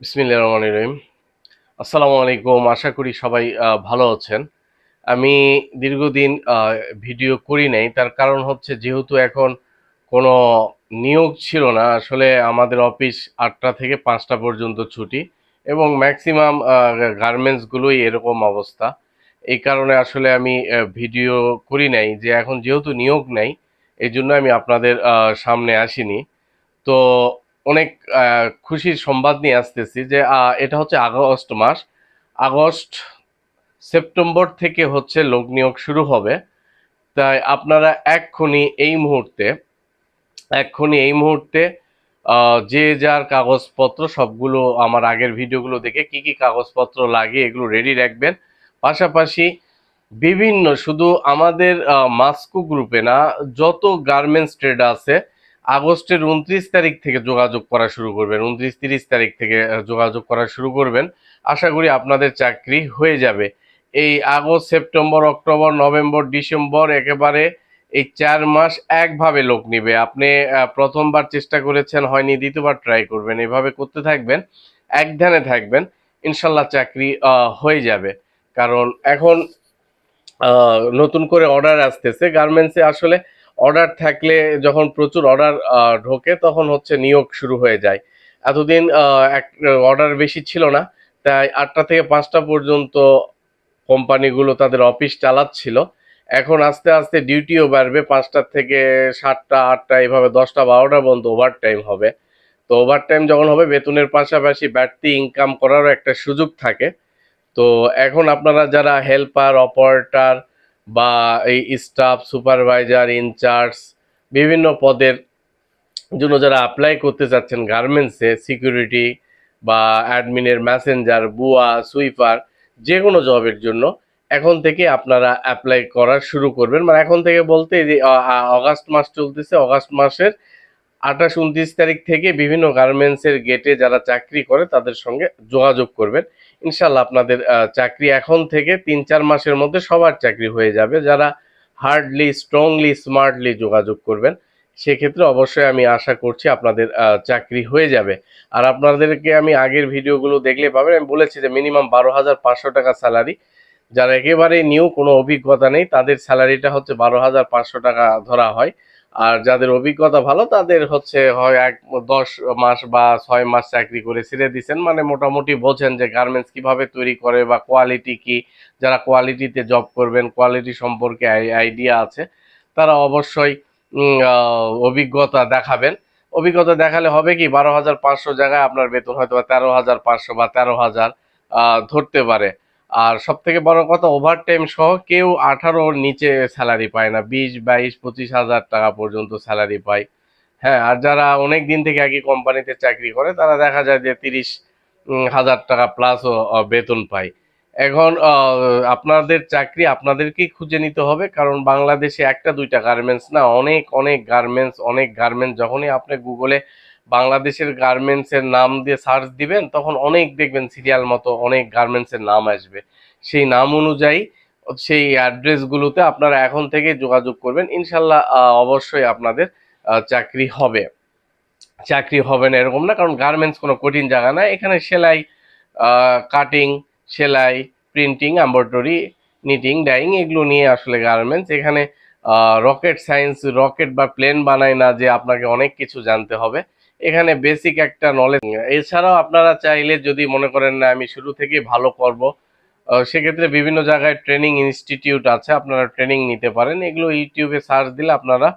বিসমিল্লাহির রহমানির রহিম। আসসালামু আলাইকুম, আশা করি সবাই ভালো আছেন। আমি দীর্ঘদিন ভিডিও করি নাই, তার কারণ হচ্ছে যেহেতু এখন কোনো নিয়োগ ছিল না, আসলে আমাদের অফিস আটটা থেকে পাঁচটা পর্যন্ত ছুটি এবং ম্যাক্সিমাম গার্মেন্টসগুলোই এরকম অবস্থা। এই কারণে আসলে আমি ভিডিও করি নাই যে এখন যেহেতু নিয়োগ নাই, এই জন্য আমি আপনাদের সামনে আসিনি। তো অনেক খুশির সংবাদ নিয়ে আসতেছি যে এটা হচ্ছে আগস্ট মাস। আগস্ট, সেপ্টেম্বর থেকে হচ্ছে লোক নিয়োগ শুরু হবে। তাই আপনারা এক্ষুনি এই মুহূর্তে, এক্ষুনি এই মুহূর্তে যে যার কাগজপত্র, সবগুলো আমার আগের ভিডিওগুলো দেখে কি কি কাগজপত্র লাগে, এগুলো রেডি রাখবেন। পাশাপাশি বিভিন্ন, শুধু আমাদের মাস্কো গ্রুপে না, যত গার্মেন্টস ট্রেড আছে আগস্টের উনত্রিশ তারিখ থেকে যোগাযোগ করা শুরু করবেন, উনত্রিশ তিরিশ তারিখ থেকে যোগাযোগ করা শুরু করবেন। আশা করি আপনাদের চাকরি হয়ে যাবে। এই August, September, October, November, December একেবারে এই চার মাস একভাবে লোক নিবে। আপনি প্রথমবার চেষ্টা করেছেন, হয়নি, দ্বিতীয়বার ট্রাই করবেন। এভাবে করতে থাকবেন এক ধ্যানে থাকবেন, ইনশাল্লাহ চাকরি হয়ে যাবে। কারণ এখন নতুন করে অর্ডার আসতেছে। গার্মেন্টসে আসলে অর্ডার থাকলে যখন প্রচুর অর্ডার ঢোকে তখন হচ্ছে নিয়োগ শুরু হয়ে যায়। এতদিন এক, অর্ডার বেশি ছিল না, তাই আটটা থেকে পাঁচটা পর্যন্ত কোম্পানিগুলো তাদের অফিস চালাচ্ছিল। এখন আস্তে আস্তে ডিউটিও বাড়বে, পাঁচটা থেকে সাতটা, আটটা, এভাবে দশটা, বারোটা পর্যন্ত ওভার টাইম হবে। তো ওভার টাইম যখন হবে, বেতনের পাশাপাশি বাড়তি ইনকাম করারও একটা সুযোগ থাকে। তো এখন আপনারা যারা হেল্পার অপারেটর বা এই স্টাফ সুপারভাইজার ইনচার্জ বিভিন্ন পদের জন্য যারা অ্যাপ্লাই করতে চাচ্ছেন গার্মেন্টসে সিকিউরিটি বা অ্যাডমিনের ম্যাসেঞ্জার বুয়া সুইপার যে কোনো জবের জন্য এখন থেকে আপনারা অ্যাপ্লাই করা শুরু করবেন। মানে এখন থেকে বলতে যে অগাস্ট মাস চলতেছে, অগাস্ট মাসের আঠাশ উনত্রিশ তারিখ থেকে বিভিন্ন গার্মেন্টসের গেটে যারা চাকরি করে, তাদের সঙ্গে যোগাযোগ করবেন। ইনশাল্লাহ আপনাদের চাকরি এখন থেকে তিন চার মাসের মধ্যে সবার চাকরি হয়ে যাবে। যারা হার্ডলি স্ট্রংলি স্মার্টলি যোগাযোগ করবেন, সেক্ষেত্রে অবশ্যই আমি আশা করছি আপনাদের চাকরি হয়ে যাবে। আর আপনাদেরকে আমি আগের ভিডিওগুলো দেখলে পাবেন, আমি বলেছি যে মিনিমাম বারো হাজার পাঁচশো টাকা স্যালারি যারা একেবারে নিউ কোনো অভিজ্ঞতা নেই, তাদের স্যালারিটা হচ্ছে বারো হাজার পাঁচশো টাকা ধরা হয়। আর যাদের অভিজ্ঞতা ভালো, তাদের হচ্ছে হয় এক দশ মাস বা ছয় মাস চাকরি করে ছেড়ে দিচ্ছেন মানে মোটামুটি বোঝেন যে গার্মেন্টস কীভাবে তৈরি করে বা কোয়ালিটি কি। যারা কোয়ালিটিতে জব করবেন কোয়ালিটি সম্পর্কে আইডিয়া আছে, তারা অবশ্যই অভিজ্ঞতা দেখাবেন। অভিজ্ঞতা দেখালে হবে কি, বারো হাজার পাঁচশো জায়গায় আপনার বেতন হয়তো বা তেরো হাজার পাঁচশো বা তেরো হাজার ধরতে পারে। আর সব থেকে বড় কথা ওভার টাইম সহ কেউ আঠারোর নিচে স্যালারি পায় না। বিশ, বাইশ, পঁচিশ হাজার টাকা পর্যন্ত স্যালারি পায়। হ্যাঁ আর যারা অনেক দিন থেকে একই কোম্পানিতে চাকরি করে, তারা দেখা যায় যে তিরিশ হাজার টাকা প্লাসও বেতন পায়। এখন আপনাদের চাকরি আপনাদেরকেই খুঁজে নিতে হবে, কারণ বাংলাদেশে একটা দুইটা গার্মেন্টস না, অনেক অনেক গার্মেন্টস অনেক গার্মেন্টস যখনই আপনি গুগলে বাংলাদেশের গার্মেন্টসের নাম দিয়ে সার্চ দিবেন, তখন অনেক দেখবেন সিরিয়াল মতো অনেক গার্মেন্টসের নাম আসবে। সেই নাম অনুযায়ী সেই অ্যাড্রেসগুলোতে আপনারা এখন থেকে যোগাযোগ করবেন। ইনশাল্লাহ অবশ্যই আপনাদের চাকরি হবে। চাকরি হবে না এরকম না, কারণ গার্মেন্টস কোনো কঠিন জায়গা না। এখানে সেলাই কাটিং সেলাই প্রিন্টিং এম্ব্রয়ডারি নিটিং ডাইং এগুলো নিয়ে আসলে গার্মেন্টস এখানে রকেট সায়েন্স রকেট বা প্লেন বানায় না যে আপনাকে অনেক কিছু জানতে হবে। এখানে বেসিক একটা নলেজ এছাড়াও আপনারা চাইলে যদি মনে করেন না, আমি শুরু থেকেই ভালো করব সেক্ষেত্রে বিভিন্ন জায়গায় ট্রেনিং ইনস্টিটিউট আছে, আপনারা ট্রেনিং নিতে পারেন। এগুলো ইউটিউবে সার্চ দিলে আপনারা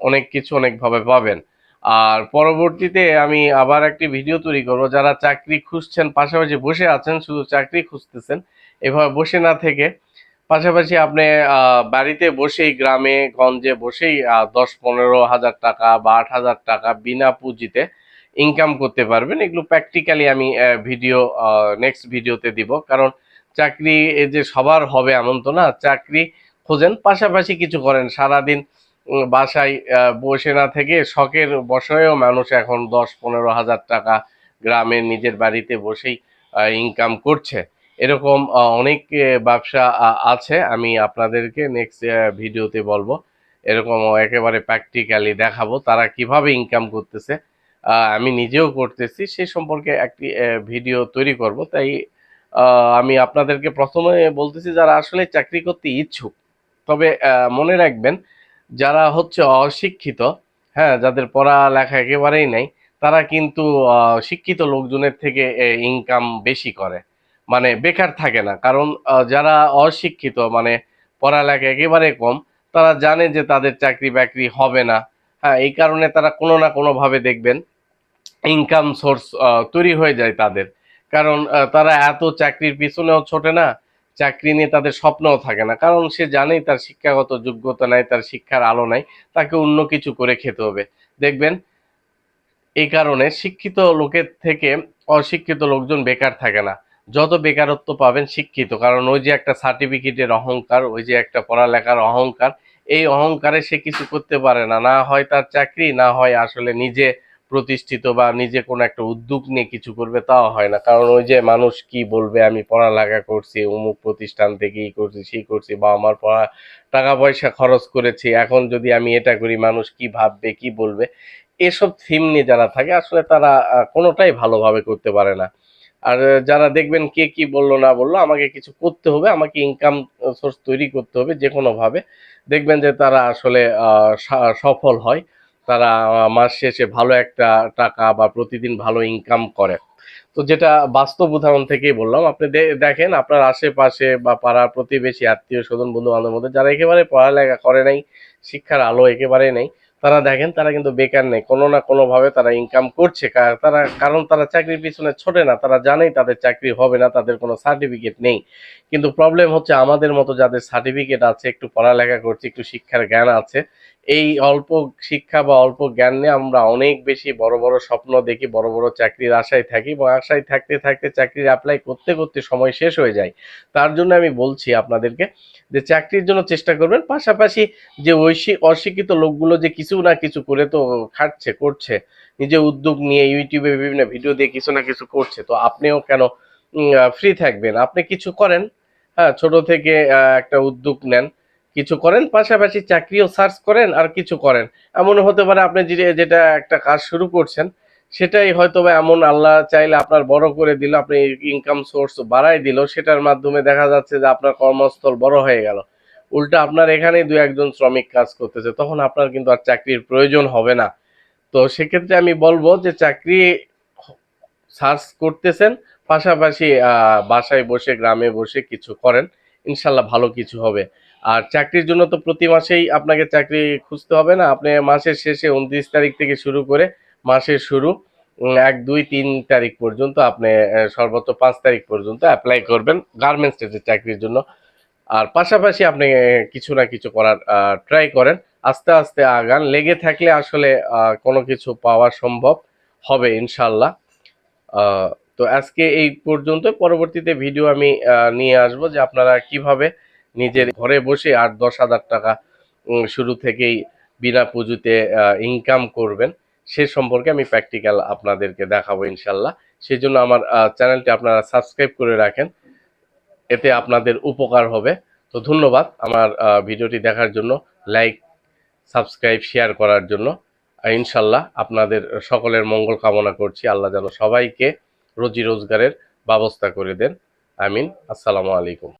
অনেক কিছু অনেকভাবে পাবেন। আর পরবর্তীতে আমি আবার একটি ভিডিও তৈরি করব। যারা চাকরি খুঁজছেন, পাশাপাশি বসে আছেন, শুধু চাকরি খুঁজতেছেন, এভাবে বসে না থেকে পাশাপাশি আপনি বাড়িতে বসেই গ্রামে, গঞ্জে বসেই দশ পনেরো হাজার টাকা বা আট হাজার টাকা বিনা পুঁজিতে ইনকাম করতে পারবেন। এগুলো প্র্যাকটিক্যালি আমি ভিডিও নেক্সট ভিডিওতে দিব। কারণ চাকরি যে সবার হবে এমন তো না, চাকরি খোঁজেন, পাশাপাশি কিছু করেন। সারাদিন বাসায় বসে না থেকে শখের বসেও মানুষ এখন দশ পনেরো হাজার টাকা গ্রামে নিজের বাড়িতে বসেই ইনকাম করছে। এরকম অনেক ব্যবসা আছে। আমি আপনাদেরকে নেক্সট ভিডিওতে বলব। এরকম একেবারে প্র্যাকটিক্যালি দেখাবো তারা কীভাবে ইনকাম করতেছে। আমি নিজেও করতেছি। সেই সম্পর্কে একটি ভিডিও তৈরি করব। তাই আমি আপনাদেরকে প্রথমে বলতেছি, যারা আসলে চাকরি করতে ইচ্ছুক, তবে মনে রাখবেন, যারা হচ্ছে অশিক্ষিত হ্যাঁ যাদের পড়ালেখা একেবারেই নাই, তারা কিন্তু শিক্ষিত লোকজনের থেকে ইনকাম বেশি করে। মানে বেকার থাকে না। কারণ যারা অশিক্ষিত মানে পড়ালেখা একেবারে কম, তারা জানে যে তাদের চাকরি বাকরি হবে না। হ্যাঁ এই কারণে তারা কোনো না কোনো ভাবে দেখবেন ইনকাম সোর্স তৈরি হয়ে যায় তাদের। কারণ তারা এত চাকরির পিছনেও ছোটে না, চাকরি নিয়ে তাদের স্বপ্নও থাকে না। কারণ সে জানেই তার শিক্ষাগত যোগ্যতা নাই, তার শিক্ষার আলো নাই, তাকে অন্য কিছু করে খেতে হবে। দেখবেন, এই কারণে শিক্ষিত লোকের থেকে অশিক্ষিত লোকজন বেকার থাকে না। যত বেকারত্ব পাবেন শিক্ষিত, কারণ ওই যে একটা সার্টিফিকেটের অহংকার, ওই যে একটা পড়ালেখার অহংকার, এই অহংকারে সে কিছু করতে পারে না। না হয় তার চাকরি, না হয় আসলে নিজে প্রতিষ্ঠিত বা নিজে কোনো একটা উদ্যোগ নিয়ে কিছু করবে, তাও হয় না। কারণ ওই যে মানুষ কি বলবে, আমি পড়ালেখা করছি, অমুক প্রতিষ্ঠান থেকে এই করছি, সেই করছি, বা আমার পড়া টাকা পয়সা খরচ করেছি, এখন যদি আমি এটা করি, মানুষ কি ভাববে, কি বলবে? এসব থিম নিয়ে যারা থাকে, আসলে তারা কোনোটাই ভালোভাবে করতে পারে না। আর যারা দেখবেন কে কি বলল না বলল, আমাকে কিছু করতে হবে, আমাকে ইনকাম সোর্স তৈরি করতে হবে যে কোনো ভাবে দেখবেন যে তারা আসলে সফল হয়। তারা মাস শেষে ভালো একটা টাকা বা প্রতিদিন ভালো ইনকাম করে। তো যেটা বাস্তব উদাহরণ থেকেই বললাম, আপনি দেখেন আপনার আশেপাশে বা পাড়া প্রতিবেশী, আত্মীয়, স্বজন বন্ধু বান্ধবের মধ্যে যারা একেবারে পড়ালেখা করে নাই, শিক্ষার আলো একেবারে নেই তারা দেখেন, তারা কিন্তু বেকার নেই। কোনো না কোনো ভাবে তারা ইনকাম করছে। তারা, কারণ তারা চাকরির পিছনে ছোটে না। তারা জানেই তাদের চাকরি হবে না, তাদের কোনো সার্টিফিকেট নেই। কিন্তু প্রবলেম হচ্ছে আমাদের মতো যাদের সার্টিফিকেট আছে, একটু পড়ালেখা করছে, একটু শিক্ষার জ্ঞান আছে, এই অল্প শিক্ষা বা অল্প জ্ঞান নিয়ে আমরা অনেক বেশি বড় বড় স্বপ্ন দেখি, বড় বড় চাকরির আশায় থাকি এবং আশায় থাকতে থাকতে চাকরির অ্যাপ্লাই করতে করতে সময় শেষ হয়ে যায়। তার জন্য আমি বলছি আপনাদেরকে যে, চাকরির জন্য চেষ্টা করবেন। পাশাপাশি যে ঐশি- অশিক্ষিত লোকগুলো যে, কিছু না কিছু করে তো খাটছে, করছে। নিজে উদ্যোগ নিয়ে ইউটিউবে বিভিন্ন ভিডিও দিয়ে কিছু না কিছু করছে। তো আপনিও কেন ফ্রি থাকবেন? আপনি কিছু করেন। হ্যাঁ ছোট থেকে একটা উদ্যোগ নেন। কিছু করেন, পাশাপাশি চাকরিও সার্চ করেন আর কিছু করেন। এমন হতে পারে আপনি যেটা একটা কাজ শুরু করছেন, সেটাই হয়তো বা এমন আল্লাহ চাইলে আপনার বড় করে দিল, আপনি ইনকাম সোর্স বাড়াই দিল, সেটার মাধ্যমে দেখা যাচ্ছে যে আপনার কর্মস্থল বড় হয়ে গেল। উল্টা আপনার এখানেই দু একজন শ্রমিক কাজ করতেছে, তখন আপনার কিন্তু আর চাকরির প্রয়োজন হবে না। তো সেক্ষেত্রে আমি বলব যে চাকরি সার্চ করতেছেন, পাশাপাশি বাসায় বসে, গ্রামে বসে কিছু করেন, ইনশাল্লাহ ভালো কিছু হবে। আর চাকরির জন্য তো প্রতি মাসেই আপনাকে চাকরি খুঁজতে হবে না, আপনি মাসের শেষে উনত্রিশ তারিখ থেকে শুরু করে মাসের শুরু এক, দুই, তিন তারিখ পর্যন্ত আপনি সর্বোচ্চ পাঁচ তারিখ পর্যন্ত অ্যাপ্লাই করবেন গার্মেন্টস চাকরির জন্য। আর পাশাপাশি আপনি কিছু না কিছু করার ট্রাই করেন। আস্তে আস্তে আগান। লেগে থাকলে আসলে কোনো কিছু পাওয়া সম্ভব হবে ইনশাল্লাহ। তো আজকে এই পর্যন্ত। পরবর্তীতে ভিডিও আমি নিয়ে আসব যে আপনারা কীভাবে নিজের ঘরে বসে আট দশ হাজার টাকা শুরু থেকেই বিনা পুঁজিতে ইনকাম করবেন, সে সম্পর্কে আমি প্র্যাকটিক্যাল আপনাদেরকে দেখাবো ইনশাল্লাহ। সেই জন্য আমার চ্যানেলটি আপনারা সাবস্ক্রাইব করে রাখেন। এতে আপনাদের উপকার হবে। তো ধন্যবাদ আমার ভিডিওটি দেখার জন্য। লাইক সাবস্ক্রাইব শেয়ার করার জন্য। ইনশাল্লাহ আপনাদের সকলের মঙ্গল কামনা করছি। আল্লাহ যেন সবাইকে রোজি রোজগারের ব্যবস্থা করে দেন। আমিন। আসসালামু আলাইকুম।